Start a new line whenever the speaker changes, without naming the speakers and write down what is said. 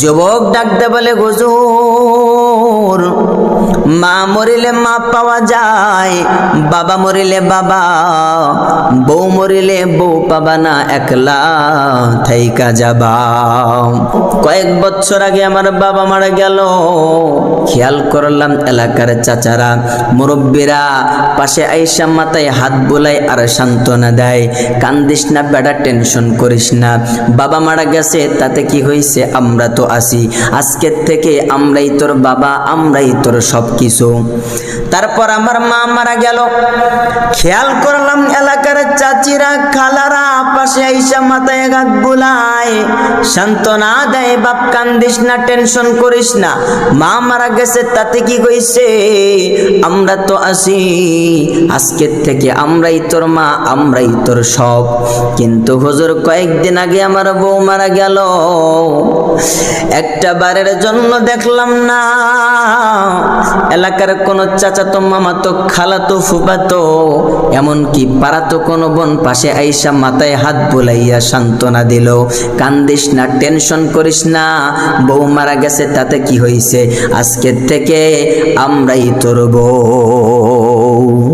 যুবক ডাকতে বলে হুজুর। মা মরিলে মা পাওয়া যায়, বাবা মরিলে বাবা, বউ মরিলে বউ পাবা না একলা, থাইকা যাবা। কয়েক বছর আগে আমার বাবা মারা গেল, খেয়াল করলাম এলাকার চাচারা, মুরব্বীরা পাশে আইসা মাথায় হাত বোলাই আর সান্ত্বনা দেয়, কান্দিস না বেড়া টেনশন করিস না। বাবা মারা গেছে, তাতে কি হয়েছে আমরা তো আসি আজকের থেকে আমরাই তোর বাবা, আমরাই তোর সব কিছু তারপর আমার মা মারা গেল। খেয়াল করলাম, এলাকার চাচিরা খালারা পাশে আইসা মাথায় হাত বুলায়। সান্ত্বনা দেয়, বাপ কান্দিস না, টেনশন করিস না। মা মারা গেছে, তাতে কি কইছে আমরা তো আসি আজকের থেকে আমরাই তোর মা, আমরাই তোর সব। কিন্তু হুজুর, কয়েকদিন আগে আমার বউ মারা গেল। একটা বারের জন্য দেখলাম না। এলাকার কোনো চাচাতো, মামাতো, খালাতো ফুপাতো এমনকি পাড়াতো কোনো বোন পাশে আইসা মাথায় হাত বোলাইয়া সান্ত্বনা দিল। কান্দিস না, টেনশন করিস না, বউ মারা গেছে, তাতে কি হয়েছে আজকের থেকে আমরাই তোর বউ।